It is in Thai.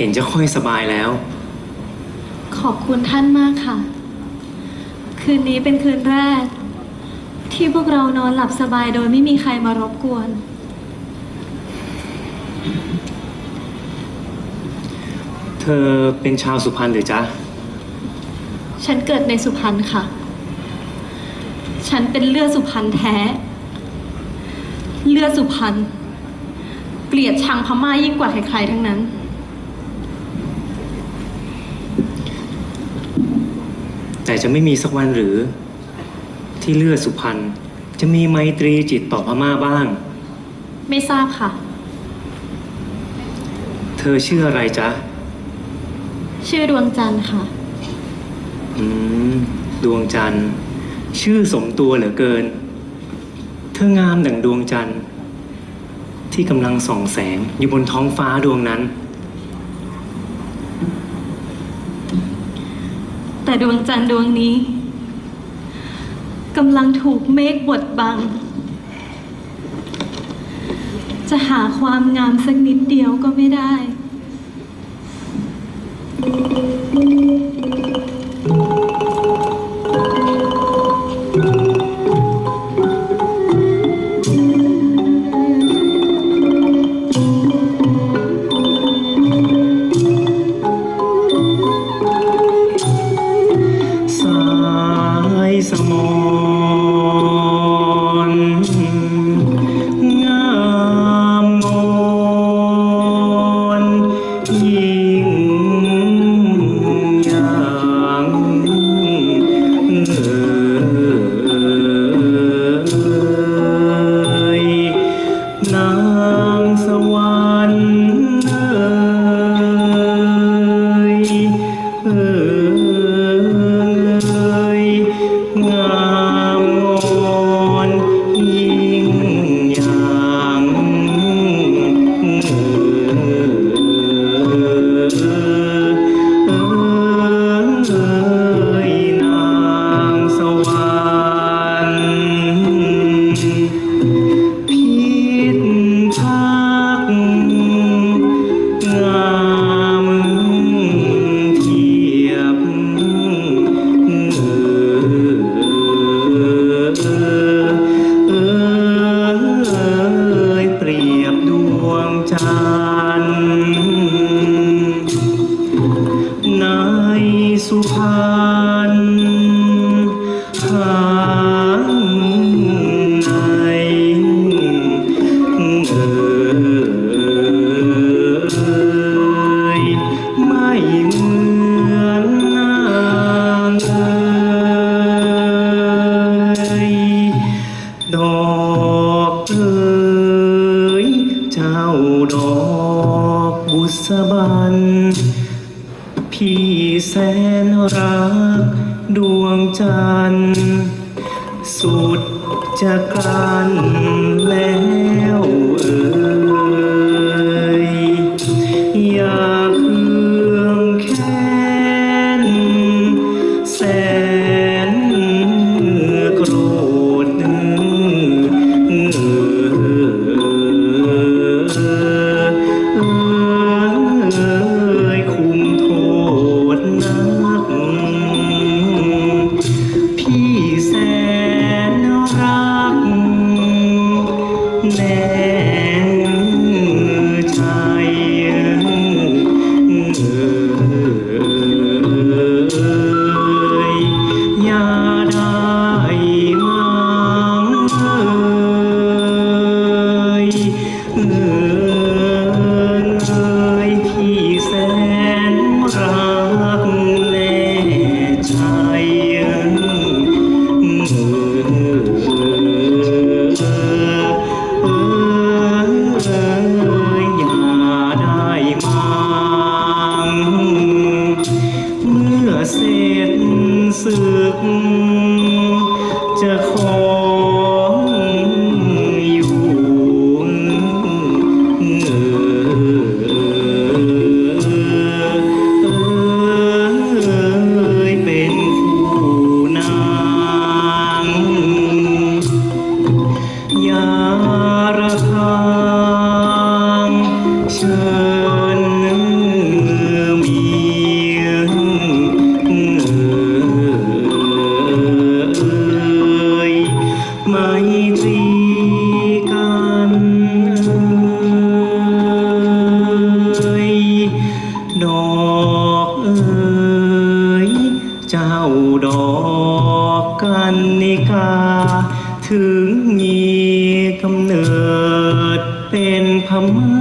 เห็นจะค่อยสบายแล้ว ขอบคุณท่านมากค่ะ คืนนี้เป็นคืนแรก ที่พวกเรานอนหลับสบายโดยไม่มีใครมารบกวน เธอเป็นชาวสุพรรณหรือจ๊ะ ฉันเกิดในสุพรรณค่ะ ฉันเป็นเลือดสุพรรณแท้ เลือดสุพรรณ เกลียดชังพม่ายิ่งกว่าใครๆทั้งนั้น แต่จะไม่มีสักวันหรือ ที่เลือดสุพรรณจะมีไมตรีจิตต่อพม่าบ้าง ไม่ทราบค่ะ เธอชื่ออะไรจ๊ะ ชื่อดวงจันทร์ค่ะ อืม ดวงจันทร์ ชื่อสมตัวเหลือเกิน เธองามดั่งดวงจันทร์ ที่กำลังส่องแสงอยู่บนท้องฟ้าดวงนั้น แต่ดวงจันทร์ดวงนี้กำลังถูกเมฆบดบัง จะหาความงามสักนิดเดียวก็ไม่ได้ เถึงมีกำเนิดเป็นพม่า